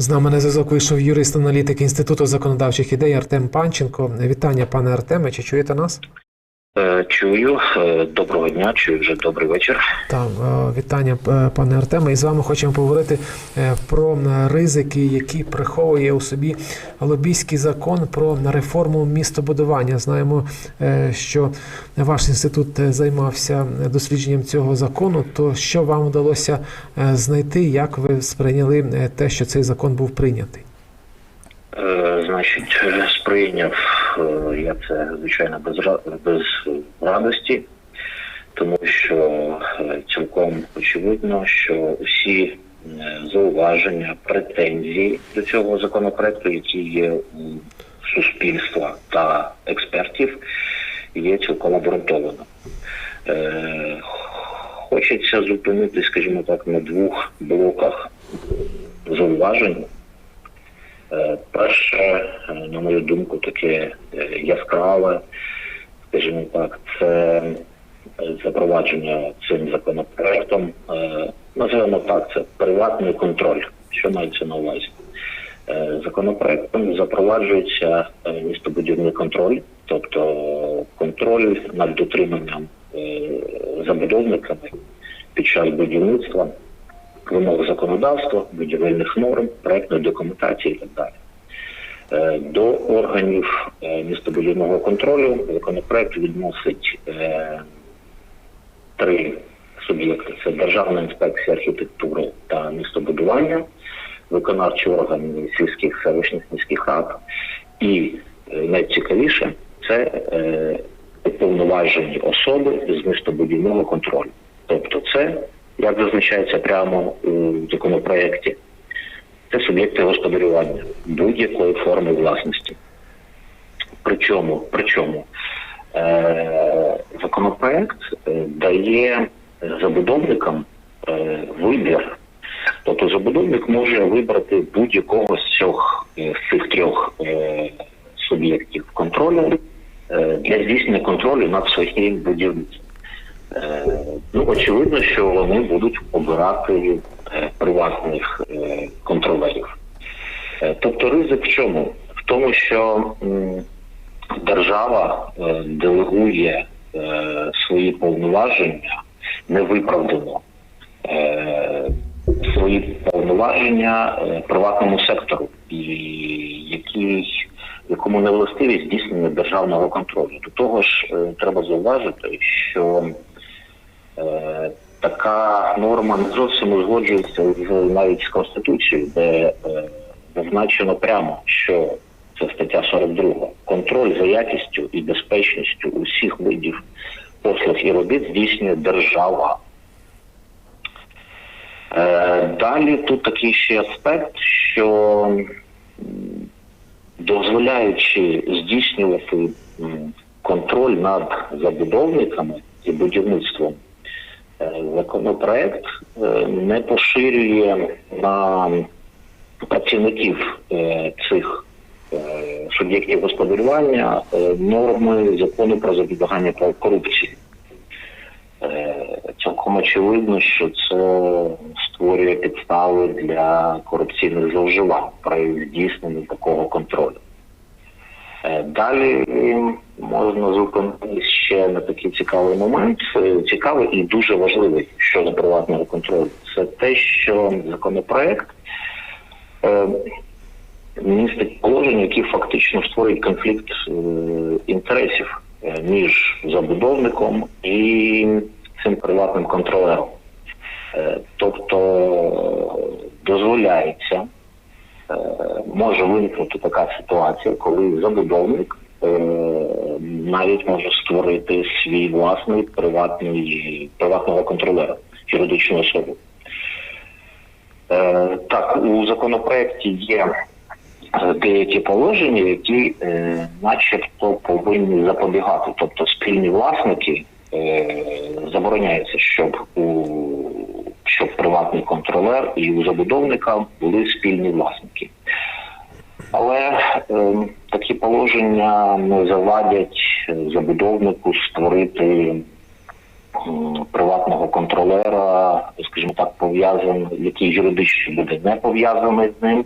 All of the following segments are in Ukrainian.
З нами на зв'язок вийшов юрист-аналітик Інституту законодавчих ідей Артем Панченко. Вітання, пане Артеме. Чи чуєте нас? Е, Чую, Е, доброго дня, чую вже добрий вечір. Там е, вітання, пане Артеме. І з вами хочемо поговорити про ризики, які приховує у собі лобійський закон про реформу містобудування. Знаємо, що ваш інститут займався дослідженням цього закону. То що вам вдалося знайти, як ви сприйняли те, що цей закон був прийнятий? Значить, сприйняв я це звичайно без без радості, тому що е, цілком очевидно, що всі е, зауваження, претензії до цього законопроекту, які є у суспільства та експертів, є цілком обґрунтовано. Е, Хочеться зупинити, скажімо так, на двох блоках зауважень. Е, Перше, е, на мою думку, таке е, яскраве, скажімо так, це запровадження цим законопроектом, називаємо так, це приватний контроль. Що мається на увазі? Законопроектом запроваджується містобудівний контроль, тобто контроль над дотриманням забудовниками під час будівництва вимог законодавства, будівельних норм, проектної документації і так далі. Е, До органів е, містобудівного контролю законопроект відносить е, три суб'єкти: це Державна інспекція архітектури та містобудування, виконавчі органи сільських селищних міських рад, і найцікавіше це уповноважені особи з містобудівного контролю. Тобто, це як зазначається прямо у законопроєкті, це суб'єкти господарювання будь-якої форми власності. Причому, причому е, законопроект е, дає забудовникам е, вибір. Тобто забудовник може вибрати будь-якого з цих, е, з цих трьох е, суб'єктів контролю е, для здійснення контролю над своїм будівництвом. Е, Ну, очевидно, що вони будуть обирати е, приватних е, контролерів. Тобто ризик в чому? В тому, що держава делегує свої повноваження невиправдано. Свої повноваження приватному сектору, який якому не властиві здійснення державного контролю. До того ж, треба зауважити, що така норма не зовсім узгоджується навіть з конституцією, де е, зазначено прямо, що це стаття 42. Контроль за якістю і безпечністю усіх видів послуг і робіт здійснює держава. Е, Далі тут такий ще аспект, що дозволяючи здійснювати контроль над забудовниками і будівництвом, е, законопроект е, не поширює на працівників е, цих е, суб'єктів господарювання норми закону про запобігання корупції. Цілком очевидно, що це створює підстави для корупційних зловживань при здійсненні такого контролю. Далі можна зупинитися ще на такий цікавий момент. Е, Цікавий і дуже важливий щодо приватного контролю. Це те, що законопроект е, містить положення, які фактично створюють конфлікт е, інтересів е, між забудовником і цим приватним контролером. Е, Тобто е, дозволяється, е, може виникнути така ситуація, коли забудовник навіть може створити свій власний приватний приватного контролера, юридичну особу. Е, Так, у законопроекті є е, деякі положення, які е, начебто повинні запобігати. Тобто спільні власники е, забороняється, щоб у щоб приватний контролер і у забудовника були спільні власники. Але е, такі положення не завадять е, забудовнику створити приватного контролера, скажімо так, пов'язаний, який юридично буде не пов'язаний з ним,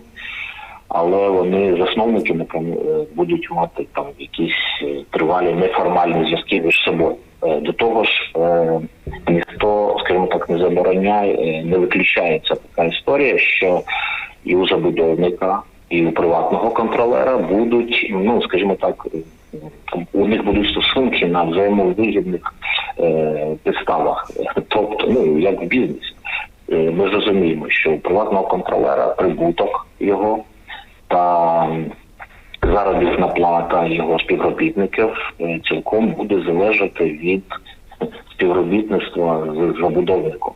але вони засновники напевно, е, будуть мати там якісь е, тривалі неформальні зв'язки між собою. Е, До того ж, ніхто, скажімо так, не забороняє, не виключається така історія, що і у забудовника, і у приватного контролера будуть, ну скажімо так, у них будуть стосунки на взаємовигідних е, підставах, тобто, ну як в бізнесі. Е, Ми розуміємо, що у приватного контролера прибуток його та заробітна плата його співробітників е, цілком буде залежати від співробітництва з забудовником.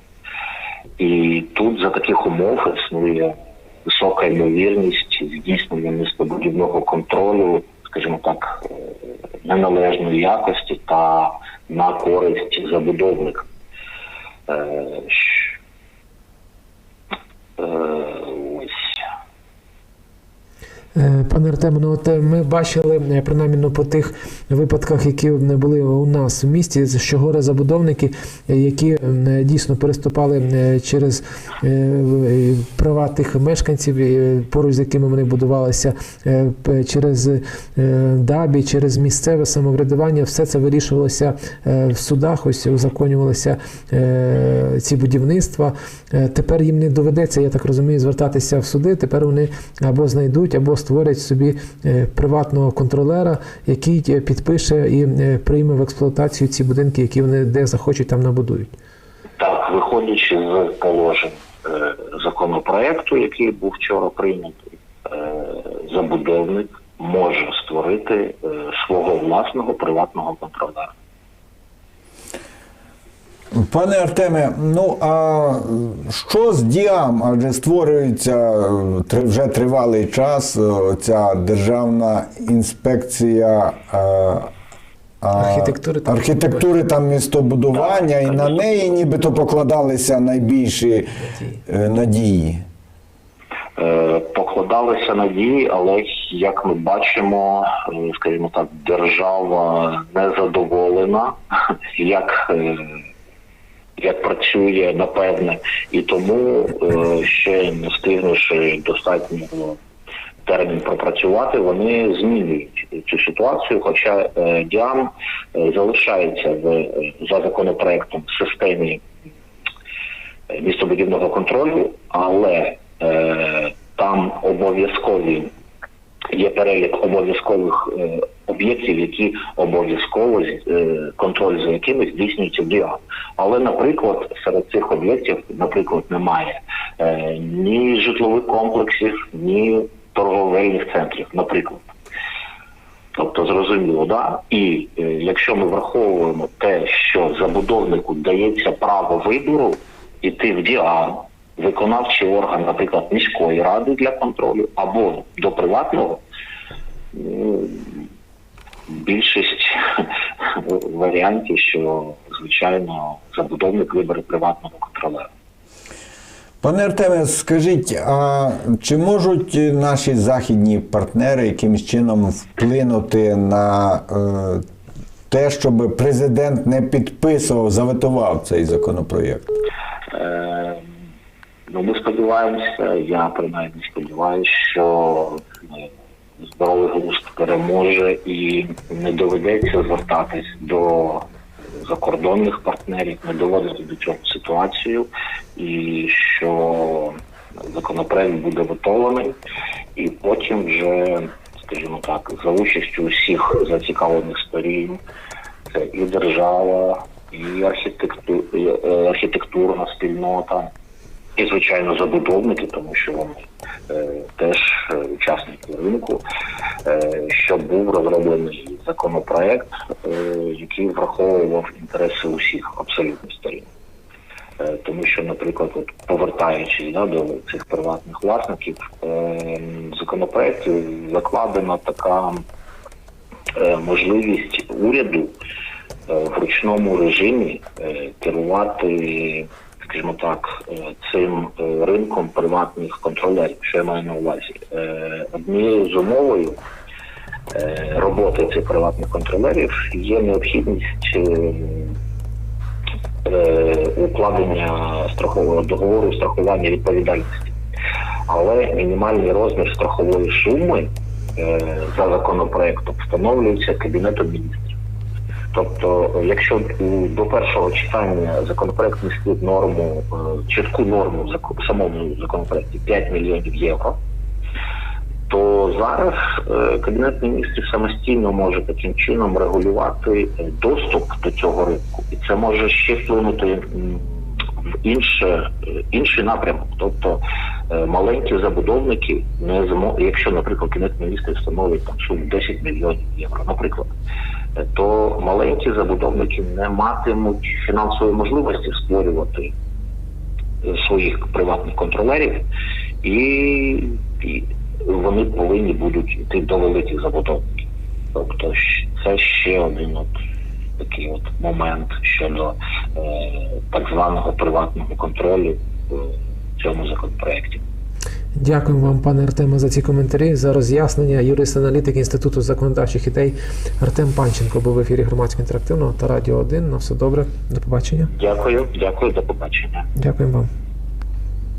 І тут за таких умов існує висока ймовірність здійснення містобудівного контролю, скажімо так, е, неналежної якості та на користь забудовника. Е, щ- е, Ось. Е, Пане Артему, ну е, ми бачили е, принаймні ну, по тих випадках, які були у нас в місті, що горе забудовники, е, які е, дійсно переступали е, через е, права тих мешканців, е, поруч з якими вони будувалися, е, через е, дабі, через місцеве самоврядування, все це вирішувалося е, в судах, ось узаконювалися е, ці будівництва. Е, Тепер їм не доведеться, я так розумію, звертатися в суди. Тепер вони або знайдуть, або створять собі е, приватного контролера, який е, підпише і е, прийме в експлуатацію ці будинки, які вони де захочуть, там набудують. Так, виходячи з положень законопроекту, який був вчора прийнятий, забудовник може створити свого власного приватного контролера. Пане Артеме, ну а що з діам? Адже створюється е, вже тривалий час е, ця державна інспекція е, Архітектури та архітектури та містобудування, і на неї нібито покладалися найбільші надії. Покладалися надії, але як ми бачимо, скажімо так, держава не задоволена, як, як працює напевне, і тому е, ще не встигнувши достатньо термін пропрацювати, вони змінюють цю ситуацію. Хоча е, діам е, залишається в за законопроектом в системі містобудівного контролю, але там обов'язкові є перелік обов'язкових е, об'єктів, які обов'язково е, контроль за якими здійснюється в ДІА. Але, наприклад, серед цих об'єктів, наприклад, немає е, ні житлових комплексів, ні торговельних центрів, наприклад. Тобто зрозуміло, да? І е, якщо ми враховуємо те, що забудовнику дається право вибору іти в ДІА, виконавчий орган, наприклад, міської ради для контролю, або до приватного, більшість варіантів, що звичайно забудовник вибере приватного контролера. Пане Артеме, скажіть, а чи можуть наші західні партнери якимось чином вплинути на е, те, щоб президент не підписував, заветував цей законопроєкт? Е, ну, ми сподіваємося, я принаймні сподіваюся, що е, здоровий глузд переможе і не доведеться звертатись до закордонних партнерів, не доводити до цього ситуацію, і що законопроект буде готовий, і потім вже, скажімо так, за участю усіх зацікавлених сторін, це і держава, і, е, архітектурна спільнота, і, звичайно, забудовники, тому що вони е, теж е, учасники ринку, е, щоб був розроблений законопроект, е, який враховував інтереси усіх абсолютно сторін. Е, Тому що, наприклад, от, повертаючись да, до цих приватних власників, е, в законопроекті закладена така е, можливість уряду в ручному режимі керувати, скажімо так, е, цим е, ринком приватних контролерів, що я маю на увазі. Е, Однією з умовою роботи цих приватних контролерів є необхідність укладення страхового договору страхування відповідальності. Але мінімальний розмір страхової суми за законопроектом встановлюється Кабінетом міністрів. Тобто, якщо до першого читання законопроект містить норму, е, чітку норму в самому законопроекті 5 мільйонів євро, то зараз е, Кабінет міністрів самостійно може таким чином регулювати е, доступ до цього ринку, і це може ще вплинути в інше, інший напрямок. Тобто маленькі забудовники не змо, якщо, наприклад, Кабінет міністрів встановить там суму 10 мільйонів євро, наприклад, е, то маленькі забудовники не матимуть фінансової можливості створювати е, своїх приватних контролерів, і, і вони повинні будуть йти до великих забудовників. Тобто це ще один от такий от момент щодо е, так званого приватного контролю в цьому законопроекті. Дякую вам, пане Артеме, за ці коментарі, за роз'яснення. Юрист-аналітик Інституту законодавчих ідей Артем Панченко був в ефірі громадського інтерактивного та Радіо 1. На все добре. До побачення. Дякую, дякую, до побачення. Дякую вам.